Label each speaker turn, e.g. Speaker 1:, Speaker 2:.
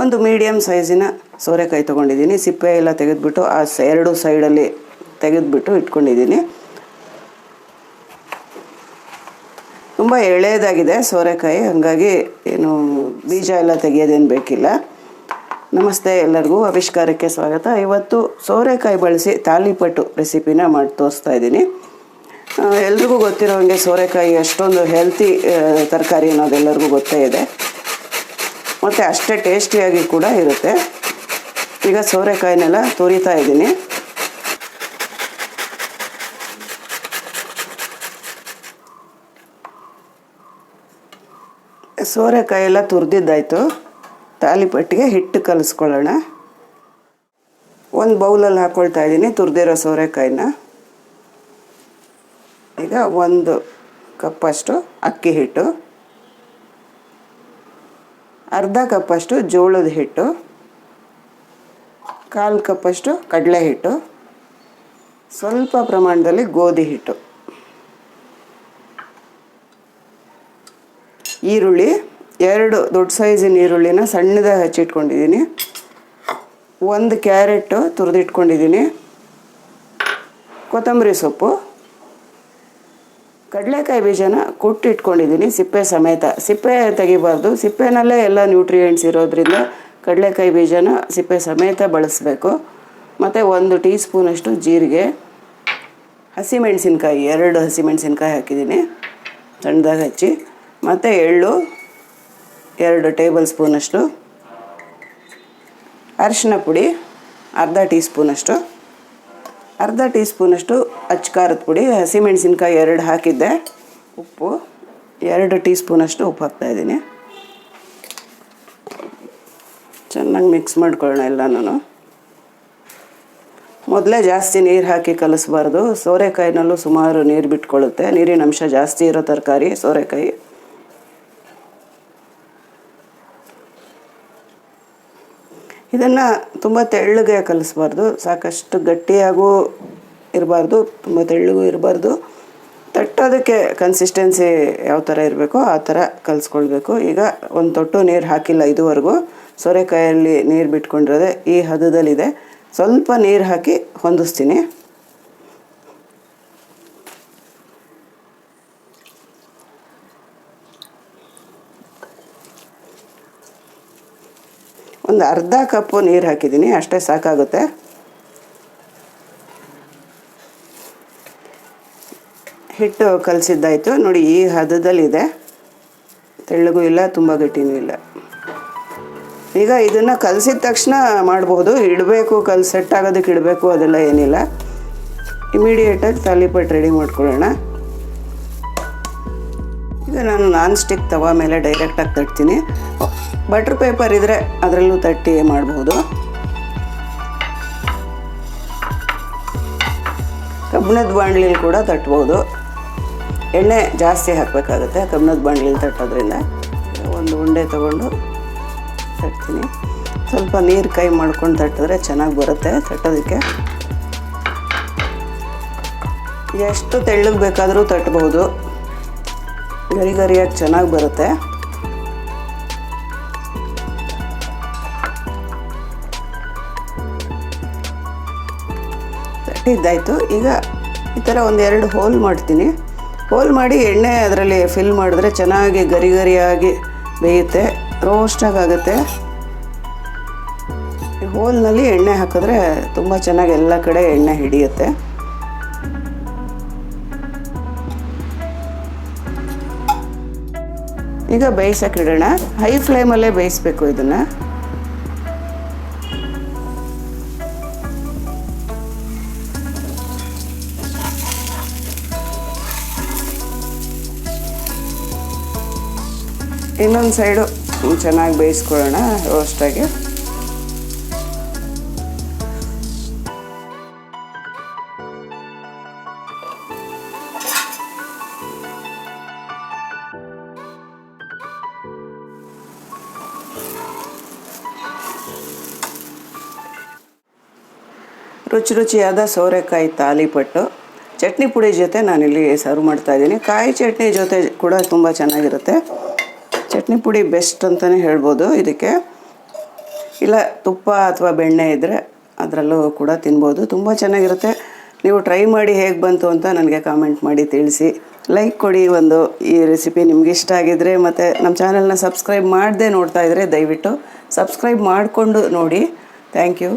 Speaker 1: ಒಂದು ಮೀಡಿಯಮ್ ಸೈಜಿನ ಸೋರೆಕಾಯಿ ತೊಗೊಂಡಿದ್ದೀನಿ. ಸಿಪ್ಪೆ ಎಲ್ಲ ತೆಗೆದುಬಿಟ್ಟು ಆ ಎರಡು ಸೈಡಲ್ಲಿ ತೆಗೆದುಬಿಟ್ಟು ಇಟ್ಕೊಂಡಿದ್ದೀನಿ. ತುಂಬ ಎಳೆಯದಾಗಿದೆ ಸೋರೆಕಾಯಿ. ಹಾಗಾಗಿ ಏನು ಬೀಜ ಎಲ್ಲ ತೆಗೆಯೋದೇನು ಬೇಕಿಲ್ಲ. ನಮಸ್ತೆ ಎಲ್ಲರಿಗೂ. ಆವಿಷ್ಕಾರಕ್ಕೆ ಸ್ವಾಗತ. ಇವತ್ತು ಸೋರೆಕಾಯಿ ಬಳಸಿ ತಾಲಿಪಟ್ಟು ರೆಸಿಪಿನ ಮಾಡಿ ತೋರಿಸ್ತಾ ಇದ್ದೀನಿ. ಎಲ್ರಿಗೂ ಗೊತ್ತಿರೋ ಹಾಗೆ ಸೋರೆಕಾಯಿ ಅಷ್ಟೊಂದು ಹೆಲ್ತಿ ತರಕಾರಿ ಅನ್ನೋದು ಎಲ್ಲರಿಗೂ ಗೊತ್ತೇ ಇದೆ. ಮತ್ತು ಅಷ್ಟೇ ಟೇಸ್ಟಿಯಾಗಿ ಕೂಡ ಇರುತ್ತೆ. ಈಗ ಸೋರೆಕಾಯಿನೆಲ್ಲ ತುರಿತಾ ಇದ್ದೀನಿ. ಸೋರೆಕಾಯಿ ಎಲ್ಲ ತುರಿದಿದ್ದಾಯಿತು. ತಾಲಿಪಟ್ಟಿಗೆ ಹಿಟ್ಟು ಕಲಿಸ್ಕೊಳ್ಳೋಣ. ಒಂದು ಬೌಲಲ್ಲಿ ಹಾಕ್ಕೊಳ್ತಾ ಇದ್ದೀನಿ ತುರಿದಿರೋ ಸೋರೆಕಾಯಿನ. ಈಗ ಒಂದು ಕಪ್ಪಷ್ಟು ಅಕ್ಕಿ ಹಿಟ್ಟು. ಅರ್ಧ ಕಪ್ಪಷ್ಟು ಜೋಳದ ಹಿಟ್ಟು, ಕಾಲು ಕಪ್ಪಷ್ಟು ಕಡಲೆ ಹಿಟ್ಟು, ಸ್ವಲ್ಪ ಪ್ರಮಾಣದಲ್ಲಿ ಗೋಧಿ ಹಿಟ್ಟು. ಈರುಳ್ಳಿ, ಎರಡು ದೊಡ್ಡ ಸೈಜಿನ ಈರುಳ್ಳಿನ ಸಣ್ಣದಾಗಿ ಹಚ್ಚಿಟ್ಕೊಂಡಿದ್ದೀನಿ ಒಂದು ಕ್ಯಾರೆಟು ತುರಿದಿಟ್ಕೊಂಡಿದ್ದೀನಿ ಕೊತ್ತಂಬರಿ ಸೊಪ್ಪು ಕಡಲೆಕಾಯಿ ಬೀಜನ ಕುಟ್ಟಿಟ್ಕೊಂಡಿದ್ದೀನಿ, ಸಿಪ್ಪೆ ಸಮೇತ. ಸಿಪ್ಪೆ ತೆಗಿಬಾರ್ದು. ಸಿಪ್ಪೆನಲ್ಲೇ ಎಲ್ಲ ನ್ಯೂಟ್ರಿಯೆಂಟ್ಸ್ ಇರೋದ್ರಿಂದ ಕಡಲೆಕಾಯಿ ಬೀಜನ ಸಿಪ್ಪೆ ಸಮೇತ ಬಳಸಬೇಕು. ಮತ್ತು ಒಂದು ಟೀ ಸ್ಪೂನಷ್ಟು ಜೀರಿಗೆ, ಹಸಿಮೆಣಸಿನ್ಕಾಯಿ, ಎರಡು ಹಸಿಮೆಣಸಿನ್ಕಾಯಿ ಹಾಕಿದ್ದೀನಿ, ಸಣ್ಣದಾಗಿ ಹಚ್ಚಿ. ಮತ್ತು ಎಳ್ಳು, ಎರಡು ಟೇಬಲ್ ಸ್ಪೂನಷ್ಟು. ಅರಿಶಿನ ಪುಡಿ, ಅರ್ಧ ಟೀ ಸ್ಪೂನಷ್ಟು ಅರ್ಧ ಟೀ ಸ್ಪೂನಷ್ಟು ಖಾರದ ಪುಡಿ, ಹಸಿಮೆಣಸಿನ್ಕಾಯಿ ಎರಡು ಹಾಕಿದ್ದೆ. ಉಪ್ಪು, ಎರಡು ಟೀ ಸ್ಪೂನಷ್ಟು ಉಪ್ಪು ಹಾಕ್ತಾಯಿದ್ದೀನಿ ಚೆನ್ನಾಗಿ ಮಿಕ್ಸ್ ಮಾಡ್ಕೊಳ್ಳೋಣ ಎಲ್ಲನೂ ಮೊದಲೇ ಜಾಸ್ತಿ ನೀರು ಹಾಕಿ ಕಲಿಸ್ಬಾರ್ದು. ಸೋರೆಕಾಯಿನಲ್ಲೂ ಸುಮಾರು ನೀರು ಬಿಟ್ಕೊಳ್ಳುತ್ತೆ. ನೀರಿನ ಅಂಶ ಜಾಸ್ತಿ ಇರೋ ತರಕಾರಿ ಸೋರೆಕಾಯಿ. ಇದನ್ನು ತುಂಬ ತೆಳ್ಳಗೆ ಕಲಿಸ್ಬಾರ್ದು, ಸಾಕಷ್ಟು ಗಟ್ಟಿಯಾಗೂ ಇರಬಾರ್ದು, ತುಂಬ ತೆಳ್ಳಗೂ ಇರಬಾರ್ದು. ತಟ್ಟೋದಕ್ಕೆ ಕನ್ಸಿಸ್ಟೆನ್ಸಿ ಯಾವ ಥರ ಇರಬೇಕೋ ಆ ಥರ ಕಲಿಸ್ಕೊಳ್ಬೇಕು. ಈಗ ಒಂದು ತೊಟ್ಟು ನೀರು ಹಾಕಿಲ್ಲ ಇದುವರೆಗೂ. ಸೋರೆಕಾಯಲ್ಲಿ ನೀರು ಬಿಟ್ಕೊಂಡಿರೋದೆ ಈ ಹದದಲ್ಲಿದೆ. ಸ್ವಲ್ಪ ನೀರು ಹಾಕಿ ಹೊಂದಿಸ್ತೀನಿ. ಒಂದು ಅರ್ಧ ಕಪ್ಪು ನೀರು ಹಾಕಿದ್ದೀನಿ, ಅಷ್ಟೇ ಸಾಕಾಗುತ್ತೆ. ಹಿಟ್ಟು ಕಲಸಿದ್ದಾಯಿತು, ನೋಡಿ ಈ ಹದದಲ್ಲಿದೆ. ತೆಳ್ಳಗೂ ಇಲ್ಲ, ತುಂಬ ಗಟ್ಟಿನೂ ಇಲ್ಲ. ಈಗ ಇದನ್ನು ಕಲಸಿದ ತಕ್ಷಣ ಮಾಡಬಹುದು ಇಡಬೇಕು, ಕಲ್ ಸೆಟ್ ಆಗೋದಕ್ಕೆ ಇಡಬೇಕು, ಅದೆಲ್ಲ ಏನಿಲ್ಲ. ಇಮಿಡಿಯೇಟಾಗಿ ತಾಲಿಪಟ್ಟು ರೆಡಿ ಮಾಡ್ಕೊಳ್ಳೋಣ. ನಾನು ನಾನ್ ಸ್ಟಿಕ್ ತವ ಮೇಲೆ ಡೈರೆಕ್ಟಾಗಿ ತಟ್ತೀನಿ. ಬಟರ್ ಪೇಪರ್ ಇದ್ದರೆ ಅದರಲ್ಲೂ ತಟ್ಟಿ ಮಾಡಬಹುದು ಕಬ್ಬಿಣದ ಬಾಣಲಿಲಿ ಕೂಡ ತಟ್ಬೋದು. ಎಣ್ಣೆ ಜಾಸ್ತಿ ಹಾಕಬೇಕಾಗುತ್ತೆ, ಕಬ್ಬಿಣದ ಬಾಣಲಿಲಿ ತಟ್ಟೋದ್ರಿಂದ. ಒಂದು ಉಂಡೆ ತಗೊಂಡು ತಟ್ತೀನಿ. ಸ್ವಲ್ಪ ನೀರು ಕೈ ಮಾಡ್ಕೊಂಡು ತಟ್ಟಿದ್ರೆ ಚೆನ್ನಾಗಿ ಬರುತ್ತೆ ತಟ್ಟೋದಕ್ಕೆ. ಎಷ್ಟು ತೆಳ್ಳಗೆ ಬೇಕಾದರೂ ತಟ್ಟಬಹುದು ಗರಿ ಗರಿಯಾಗಿ ಚೆನ್ನಾಗಿ ಬರುತ್ತೆ. ಇದ್ದಾಯಿತು. ಈಗ ಈ ಥರ ಒಂದೆರಡು ಹೋಲ್ ಮಾಡ್ತೀನಿ. ಹೋಲ್ ಮಾಡಿ ಎಣ್ಣೆ ಅದರಲ್ಲಿ ಫಿಲ್ ಮಾಡಿದ್ರೆ ಚೆನ್ನಾಗಿ ಗರಿ ಗರಿಯಾಗಿ ಬೇಯುತ್ತೆ ರೋಸ್ಟಾಗಿ ಆಗುತ್ತೆ. ಹೋಲ್ನಲ್ಲಿ ಎಣ್ಣೆ ಹಾಕಿದ್ರೆ ತುಂಬ ಚೆನ್ನಾಗಿ ಎಲ್ಲ ಕಡೆ ಎಣ್ಣೆ ಹಿಡಿಯುತ್ತೆ. ಈಗ ಬೇಯಿಸಕ್ಕೆ ಇಡೋಣ ಹೈ ಫ್ಲೇಮಲ್ಲೇ ಬೇಯಿಸ್ಬೇಕು ಇದನ್ನು. ಇನ್ನೊಂದು ಸೈಡು ಚೆನ್ನಾಗಿ ಬೇಯಿಸ್ಕೊಳ್ಳೋಣ ರೋಸ್ಟಾಗಿ ರುಚಿ ರುಚಿಯಾದ ಸೋರೆಕಾಯಿ ತಾಲಿಪಟ್ಟು. ಚಟ್ನಿ ಪುಡಿ ಜೊತೆ ನಾನಿಲ್ಲಿ ಸರ್ವ್ ಮಾಡ್ತಾ ಇದ್ದೀನಿ. ಕಾಯಿ ಚಟ್ನಿ ಜೊತೆ ಕೂಡ ತುಂಬ ಚೆನ್ನಾಗಿರುತ್ತೆ. ಚಟ್ನಿ ಪುಡಿ ಬೆಸ್ಟ್ ಅಂತಲೇ ಹೇಳ್ಬೋದು ಇದಕ್ಕೆ. ಇಲ್ಲ, ತುಪ್ಪ ಅಥವಾ ಬೆಣ್ಣೆ ಇದ್ದರೆ ಅದರಲ್ಲೂ ಕೂಡ ತಿನ್ಬೋದು. ತುಂಬ ಚೆನ್ನಾಗಿರುತ್ತೆ. ನೀವು ಟ್ರೈ ಮಾಡಿ ಹೇಗೆ ಬಂತು ಅಂತ ನನಗೆ ಕಾಮೆಂಟ್ ಮಾಡಿ ತಿಳಿಸಿ. ಲೈಕ್ ಕೊಡಿ ಒಂದು ಈ ರೆಸಿಪಿ ನಿಮ್ಗೆ ಇಷ್ಟ ಆಗಿದ್ರೆ ಮತ್ತು ನಮ್ಮ ಚಾನಲ್ನ ಸಬ್ಸ್ಕ್ರೈಬ್ ಮಾಡದೆ ನೋಡ್ತಾ ಇದ್ದರೆ ದಯವಿಟ್ಟು ಸಬ್ಸ್ಕ್ರೈಬ್ ಮಾಡಿಕೊಂಡು ನೋಡಿ. Thank you